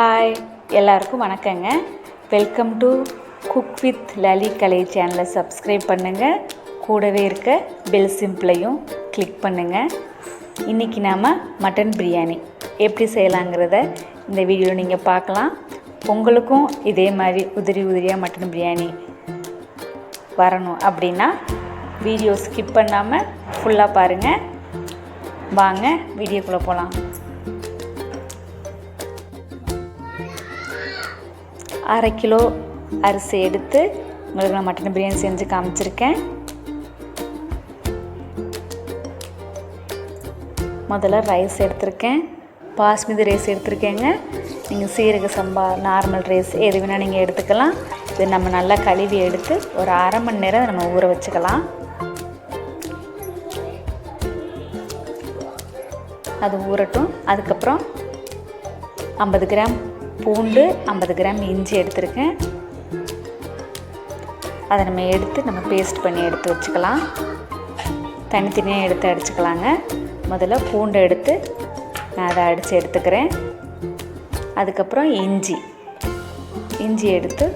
Hi எல்லாருக்கும் வணக்கங்க. Welcome to cook with Lali Kalai சேனலை சப்ஸ்கிரைப் பண்ணுங்கள் கூடவே இருக்க பெல் சிம்பிளையும் கிளிக் பண்ணுங்கள் இன்றைக்கி நாம் மட்டன் பிரியாணி எப்படி செய்யலாங்கிறத இந்த வீடியோவில் நீங்கள் பார்க்கலாம். உங்களுக்கும் இதே மாதிரி உதிரி உதிரியாக மட்டன் பிரியாணி வரணும் அப்படின்னா வீடியோ ஸ்கிப் பண்ணாமல் ஃபுல்லாக பாருங்கள் வாங்க வீடியோக்குள்ளே போகலாம் அரை கிலோ அரிசி எடுத்து உங்களுக்கு நான் மட்டன் பிரியாணி செஞ்சு காமிச்சிருக்கேன். முதல்ல ரைஸ் எடுத்திருக்கேன். பாஸ்மதி ரைஸ் எடுத்திருக்கேங்க. நீங்கள் சீரக சம்பா நார்மல் ரைஸ் எது வேணால் நீங்கள் எடுத்துக்கலாம். இது நம்ம நல்லா கழுவி எடுத்து ஒரு அரை மணி நேரம் நம்ம ஊற வச்சுக்கலாம். அது ஊறட்டும். அதுக்கப்புறம் ஐம்பது கிராம் பூண்டு ஐம்பது கிராம் இஞ்சி எடுத்திருக்கேன். அதை நம்ம எடுத்து நம்ம பேஸ்ட் பண்ணி எடுத்து வச்சுக்கலாம். தனித்தனியாக எடுத்து அடிச்சுக்கலாங்க. முதல்ல பூண்டை எடுத்து நான் அதை அடித்து எடுத்துக்கிறேன். அதுக்கப்புறம் இஞ்சி. இஞ்சி எடுத்து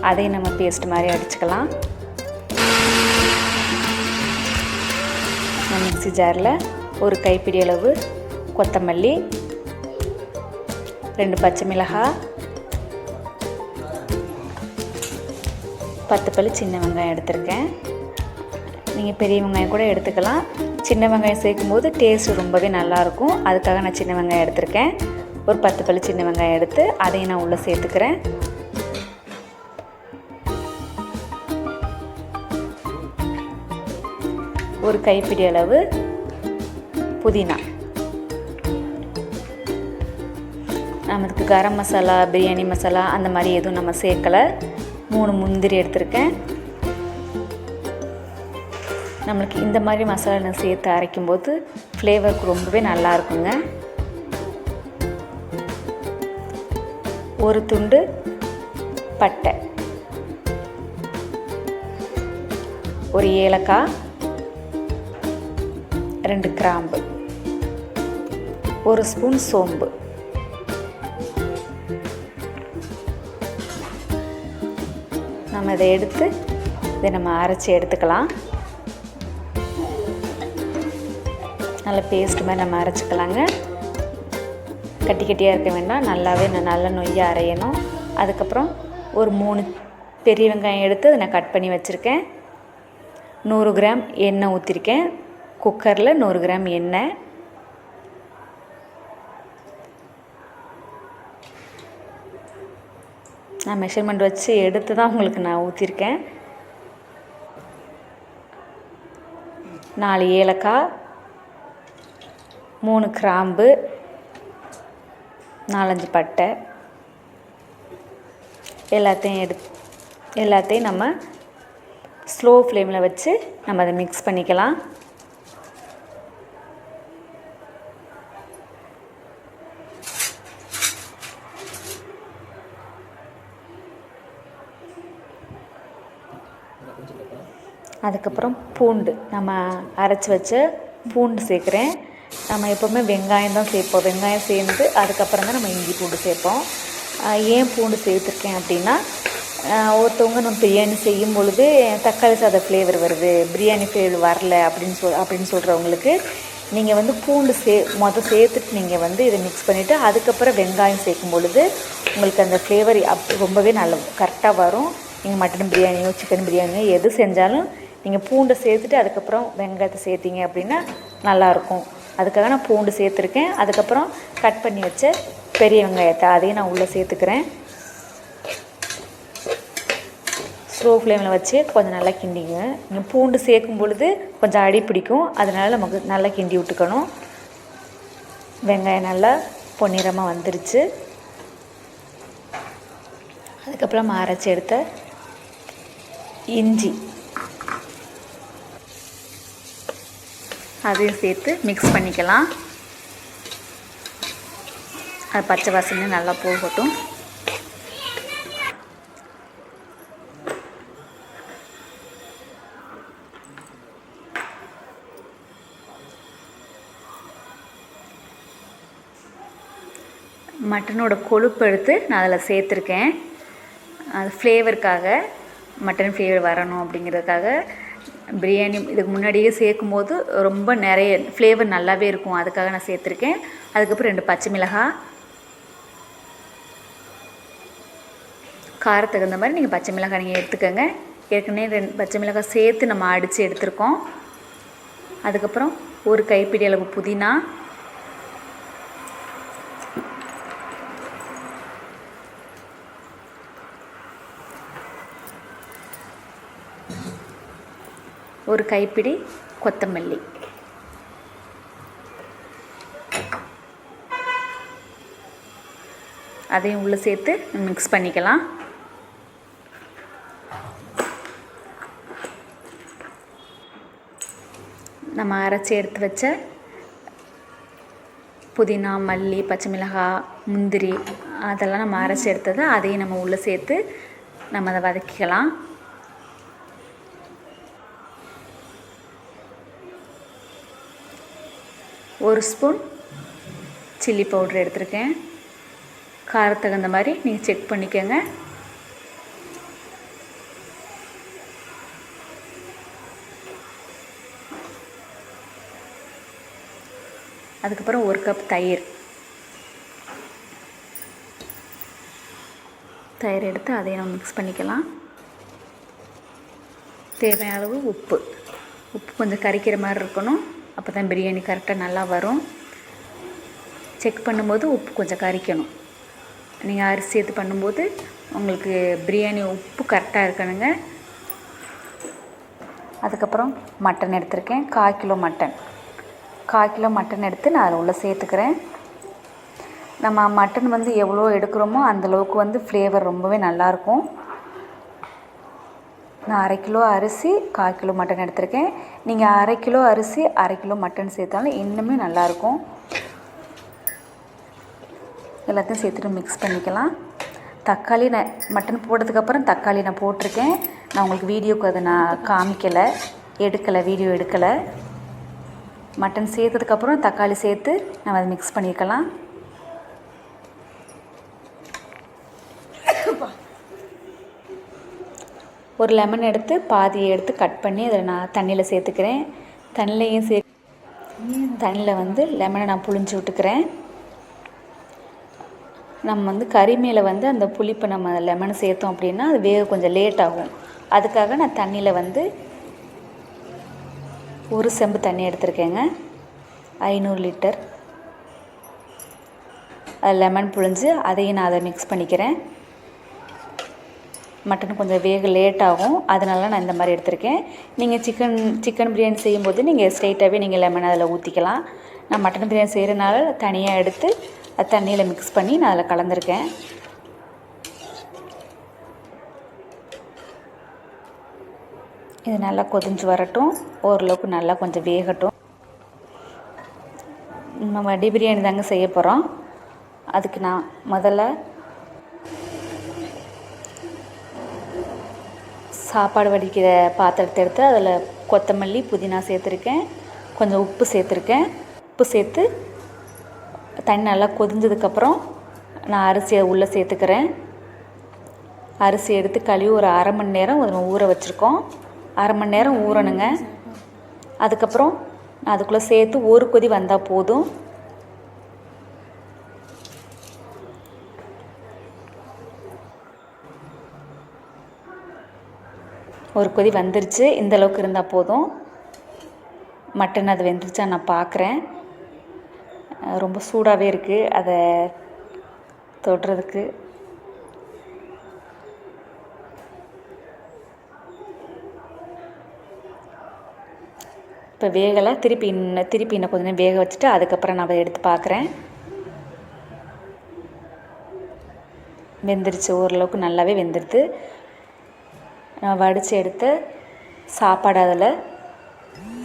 அதையும் நம்ம பேஸ்ட் மாதிரி அடிச்சுக்கலாம். மிக்சி மிக்ஸி ஜாரில் ஒரு கைப்பிடி அளவு கொத்தமல்லி ரெண்டு பச்சை மிளகாய் பத்து பல் சின்ன வெங்காயம் எடுத்திருக்கேன். நீங்கள் பெரிய வெங்காயம் கூட எடுத்துக்கலாம். சின்ன வெங்காயம் சேர்க்கும்போது டேஸ்ட் ரொம்பவே நல்லாயிருக்கும் அதுக்காக நான் சின்ன வெங்காயம் எடுத்திருக்கேன். ஒரு பத்து பல் சின்ன வெங்காயம் எடுத்து அதையும் நான் உள்ளே சேர்த்துக்கிறேன். ஒரு கைப்பிடி அளவு புதினா. நமக்கு கரம் மசாலா பிரியாணி மசாலா அந்த மாதிரி எதுவும் நம்ம சேர்க்கலை. மூணு முந்திரி எடுத்திருக்கேன். நம்மளுக்கு இந்த மாதிரி மசாலா நான் சேர்த்து அரைக்கும்போது ஃப்ளேவருக்கு ரொம்பவே நல்லா இருக்குங்க. ஒரு துண்டு பட்டை. ஒரு ஏலக்காய். ரெண்டு கிராம்பு. ஒரு ஸ்பூன் சோம்பு. நம்ம இதை எடுத்து இதை நம்ம அரைச்சி எடுத்துக்கலாம். நல்ல பேஸ்ட் மாதிரி நம்ம அரைச்சிக்கலாங்க. கட்டி கட்டியாக இருக்க வேண்டாம். நல்லாவே நல்லா நொய்யாக அரையணும். அதுக்கப்புறம் ஒரு மூணு பெரிய வெங்காயம் எடுத்து அதை நான் கட் பண்ணி வச்சுருக்கேன். நூறு கிராம் எண்ணெய் ஊற்றிருக்கேன் குக்கரில் நூறு கிராம் எண்ணெய். நான் மெஷர்மெண்ட் வச்சு எடுத்து தான் உங்களுக்கு நான் ஊற்றிருக்கேன் நாலு ஏலக்காய் மூணு கிராம்பு நாலஞ்சு பட்டை. எல்லாத்தையும் எடு எல்லாத்தையும் நம்ம ஸ்லோ ஃப்ளேமில் வச்சு நம்ம அதை மிக்ஸ் பண்ணிக்கலாம். அதுக்கப்புறம் பூண்டு. நம்ம அரைச்சி வச்ச பூண்டு சேர்க்குறேன். நம்ம எப்போவுமே வெங்காயம் தான் சேர்ப்போம். வெங்காயம் சேர்ந்து அதுக்கப்புறம் தான் நம்ம இஞ்சி பூண்டு சேர்ப்போம். ஏன் பூண்டு சேர்த்துருக்கேன் அப்படின்னா ஒருத்தவங்க நம்ம பிரியாணி செய்யும் பொழுது தக்காளி சாதம் ஃப்ளேவர் வருது. பிரியாணி ஃப்ளேவர் வரல அப்படின்னு சொல் அப்படின்னு சொல்கிறவங்களுக்கு நீங்கள் வந்து பூண்டு சே மொதல் சேர்த்துட்டு நீங்கள் வந்து இதை மிக்ஸ் பண்ணிவிட்டு அதுக்கப்புறம் வெங்காயம் சேர்க்கும் பொழுது உங்களுக்கு அந்த ஃப்ளேவர் அப் ரொம்பவே நல்ல கரெக்டாக வரும். நீங்கள் மட்டன் பிரியாணியோ சிக்கன் பிரியாணியோ எது செஞ்சாலும் நீங்கள் பூண்டை சேர்த்துட்டு அதுக்கப்புறம் வெங்காயத்தை சேர்த்திங்க அப்படின்னா நல்லாயிருக்கும். அதுக்காக நான் பூண்டு சேர்த்துருக்கேன். அதுக்கப்புறம் கட் பண்ணி வச்ச பெரிய வெங்காயத்தை அதையும் நான் உள்ளே சேர்த்துக்கிறேன். ஸ்லோ ஃப்ளேமில் வச்சு கொஞ்சம் நல்லா கிண்டிங்க. நீங்கள் பூண்டு சேர்க்கும் பொழுது கொஞ்சம் அடி பிடிக்கும். அதனால் நமக்கு நல்லா கிண்டி விட்டுக்கணும். வெங்காயம் நல்லா பொன்னிறமாக வந்துருச்சு. அதுக்கப்புறம் அரைச்சி எடுத்த இஞ்சி. அதையும் சேர்த்து மிக்ஸ் பண்ணிக்கலாம். அது பச்சை வாசனை நல்லா போகட்டும். மட்டனோட கொழுப்பு எடுத்து நான் அதில் சேர்த்துருக்கேன். அது ஃப்ளேவருக்காக மட்டன் ஃப்ளேவர் வரணும் அப்படிங்கிறதுக்காக பிரியாணி இதுக்கு முன்னாடியே சேர்க்கும் போது ரொம்ப நிறைய ஃப்ளேவர் நல்லாவே இருக்கும். அதுக்காக நான் சேர்த்துருக்கேன். அதுக்கப்புறம் ரெண்டு பச்சை மிளகாய் காரத்துக்கு தகுந்த மாதிரி நீங்கள் பச்சை மிளகாய் நீங்கள் எடுத்துக்கோங்க. ஏற்கனவே ரெண்டு பச்சை மிளகாய் சேர்த்து நம்ம அடித்து எடுத்துருக்கோம். அதுக்கப்புறம் ஒரு கைப்பிடி அளவு புதினா. ஒரு கைப்பிடி கொத்தமல்லி. அதையும் உள்ளே சேர்த்து மிக்ஸ் பண்ணிக்கலாம். நம்ம அரைச்சி எடுத்து வச்ச புதினா மல்லி பச்சை மிளகாய் முந்திரி அதெல்லாம் நம்ம அரைச்சி எடுத்ததை அதையும் நம்ம உள்ளே சேர்த்து நம்ம அதை வதக்கிக்கலாம். ஒரு ஸ்பூன் சில்லி பவுட்ரு எடுத்திருக்கேன். காரத்துக்கு தகுந்த மாதிரி நீங்கள் செக் பண்ணிக்கோங்க. அதுக்கப்புறம் ஒரு கப் தயிர். தயிர் எடுத்து அதையும் நம்ம மிக்ஸ் பண்ணிக்கலாம். தேவையான அளவு உப்பு. உப்பு கொஞ்சம் கரிக்கிற மாதிரி இருக்கணும். அப்போ தான் பிரியாணி கரெக்டாக நல்லா வரும். செக் பண்ணும்போது உப்பு கொஞ்சம் கரிக்கணும். நீங்கள் அரிசி இது பண்ணும்போது உங்களுக்கு பிரியாணி உப்பு கரெக்டாக இருக்கணுங்க. அதுக்கப்புறம் மட்டன் எடுத்திருக்கேன். கால் கிலோ மட்டன். கால் கிலோ மட்டன் எடுத்து நான் அதில் உள்ளே சேர்த்துக்கிறேன். நம்ம மட்டன் வந்து எவ்வளோ எடுக்கிறோமோ அந்தளவுக்கு வந்து ஃப்ளேவர் ரொம்பவே நல்லாயிருக்கும் நான் அரை கிலோ அரிசி கால் கிலோ மட்டன் எடுத்திருக்கேன். நீங்கள் அரை கிலோ அரிசி அரை கிலோ மட்டன் சேர்த்தாலும் இன்னுமே நல்லாயிருக்கும். எல்லாத்தையும் சேர்த்துட்டு மிக்ஸ் பண்ணிக்கலாம். தக்காளி நான் மட்டன் போட்டதுக்கப்புறம் தக்காளி நான் போட்டிருக்கேன். நான் உங்களுக்கு வீடியோக்கு அதை நான் காமிக்கலை. எடுக்கலை வீடியோ எடுக்கலை. மட்டன் சேர்த்ததுக்கப்புறம் தக்காளி சேர்த்து நம்ம அதை மிக்ஸ் பண்ணிக்கலாம். ஒரு லெமன் எடுத்து பாதியை எடுத்து கட் பண்ணி அதில் நான் தண்ணியில் சேர்த்துக்கிறேன். தண்ணிலையும் சே தண்ணியில் வந்து லெமனை நான் புழிஞ்சு விட்டுக்கிறேன். நம்ம வந்து கறி மேலே வந்து அந்த புளிப்பை நம்ம லெமனை சேர்த்தோம் அப்படின்னா அது வேக கொஞ்சம் லேட் ஆகும். அதுக்காக நான் தண்ணியில் வந்து ஒரு செம்பு தண்ணி எடுத்திருக்கேங்க. ஐநூறு லிட்டர் அது லெமன் புழிஞ்சு அதையும் நான் அதை மிக்ஸ் பண்ணிக்கிறேன். மட்டன் கொஞ்சம் வேக லேட் ஆகும். அதனால நான் இந்த மாதிரி எடுத்திருக்கேன். நீங்கள் சிக்கன் சிக்கன் பிரியாணி செய்யும்போது நீங்கள் ஸ்ட்ரெயிட்டாகவே நீங்கள் லெமன் அதில் ஊற்றிக்கலாம் நான் மட்டன் பிரியாணி செய்கிறனால தனியாக எடுத்து அது தண்ணியில் மிக்ஸ் பண்ணி நான் அதில் கலந்துருக்கேன். இது நல்லா கொதிஞ்சு வரட்டும். ஓரளவுக்கு நல்லா கொஞ்சம் வேகட்டும். நம்ம வடி பிரியாணி தாங்க செய்ய போகிறோம் அதுக்கு நான் முதல்ல சாப்பாடு வடிக்கிற பாத்திரத்தை எடுத்து அதில் கொத்தமல்லி புதினா சேர்த்துருக்கேன். கொஞ்சம் உப்பு சேர்த்துருக்கேன். உப்பு சேர்த்து தண்ணி நல்லா கொதிஞ்சதுக்கப்புறம் நான் அரிசியை உள்ளே சேர்த்துக்கிறேன். அரிசி எடுத்து கழுவி ஒரு அரை மணி நேரம் ஒரு ஊற வச்சுருக்கோம். அரை மணி நேரம் ஊறணுங்க. அதுக்கப்புறம் நான் அதுக்குள்ளே சேர்த்து ஒரு கொதி வந்தால் போதும். ஒரு கொதி வந்துருச்சு. இந்தளவுக்கு இருந்தால் போதும். மட்டன் அது வெந்துருச்சா நான் பார்க்குறேன் ரொம்ப சூடாகவே இருக்குது அதை தொடுறதுக்கு. இப்போ வேகலை திருப்பி இன்னும் திருப்பி இன்னும் கொஞ்சம் நேரம் வேக வச்சுட்டு அதுக்கப்புறம் நான் அதை எடுத்து பார்க்குறேன் வெந்துருச்சு. ஓரளவுக்கு நல்லாவே வெந்துடுது நான் வடித்து எடுத்து சாப்பாடு அதில்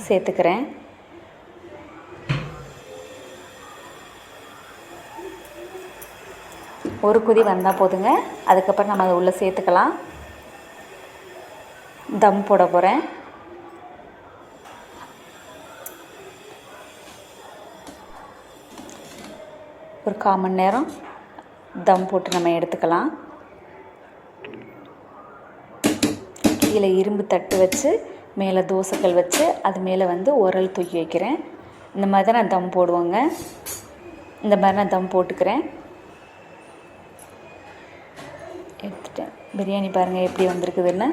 சேர்த்துக்கிறேன். ஒரு குதி வந்தால் போதுங்க. அதுக்கப்புறம் நம்ம அதை உள்ளே சேர்த்துக்கலாம். தம் போட போகிறேன் ஒரு கால் மணி நேரம் தம் போட்டு நம்ம எடுத்துக்கலாம். கீழே இரும்பு தட்டு வச்சு மேலே தோசைக்கல் வச்சு அது மேலே வந்து உரல் தூக்கி வைக்கிறேன். இந்த மாதிரி தான் நான் தம் போடுவேங்க. இந்த மாதிரி நான் தம் போட்டுக்கிறேன். எடுத்துட்டேன். பிரியாணி பாருங்கள் எப்படி வந்திருக்குதுன்னு.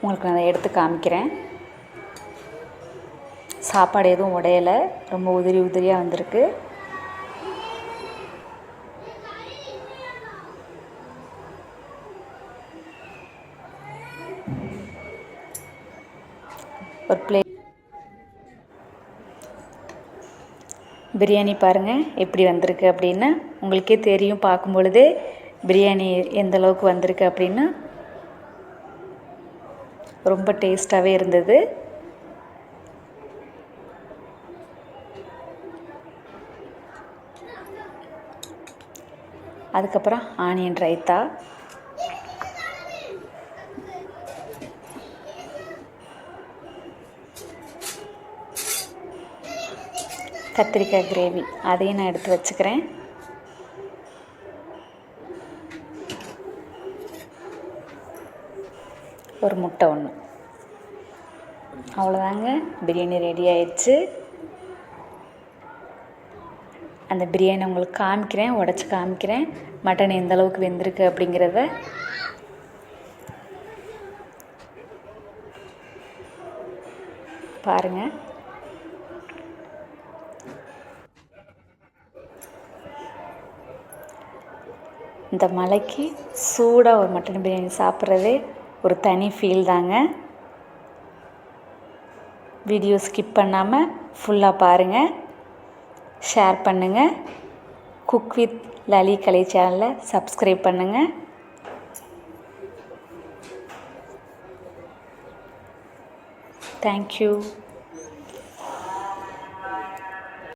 உங்களுக்கு நான் எடுத்து காமிக்கிறேன். சாப்பாடு எதுவும் உடையலை. ரொம்ப உதிரி உதிரியாக வந்திருக்கு. ஒரு பிளேட் பிரியாணி பாருங்கள் எப்படி வந்திருக்கு அப்படின்னு. உங்களுக்கே தெரியும் பார்க்கும் பொழுதே பிரியாணி எந்த அளவுக்கு வந்திருக்கு அப்படின்னு. ரொம்ப டேஸ்ட்டாகவே இருந்தது. அதுக்கப்புறம் ஆனியன் ரைத்தா கத்திரிக்காய் கிரேவி அதையும் நான் எடுத்து வச்சுக்கிறேன். ஒரு முட்டை ஒன்று அவ்வளோதாங்க பிரியாணி ரெடி ஆயிடுச்சு. அந்த பிரியாணி உங்களுக்கு காமிக்கிறேன் உடச்சி காமிக்கிறேன். மட்டன் எந்த அளவுக்கு வெந்திருக்கு அப்படிங்கிறத. பாருங்கள் இந்த மலைக்கு சூடாக ஒரு மட்டன் பிரியாணி சாப்பிட்றதே ஒரு தனி ஃபீல் தாங்க. வீடியோ ஸ்கிப் பண்ணாமல் ஃபுல்லாக பாருங்கள் ஷேர் பண்ணுங்கள் குக் வித் லலி கலை சேனலை சப்ஸ்கிரைப் பண்ணுங்கள் தேங்க்யூ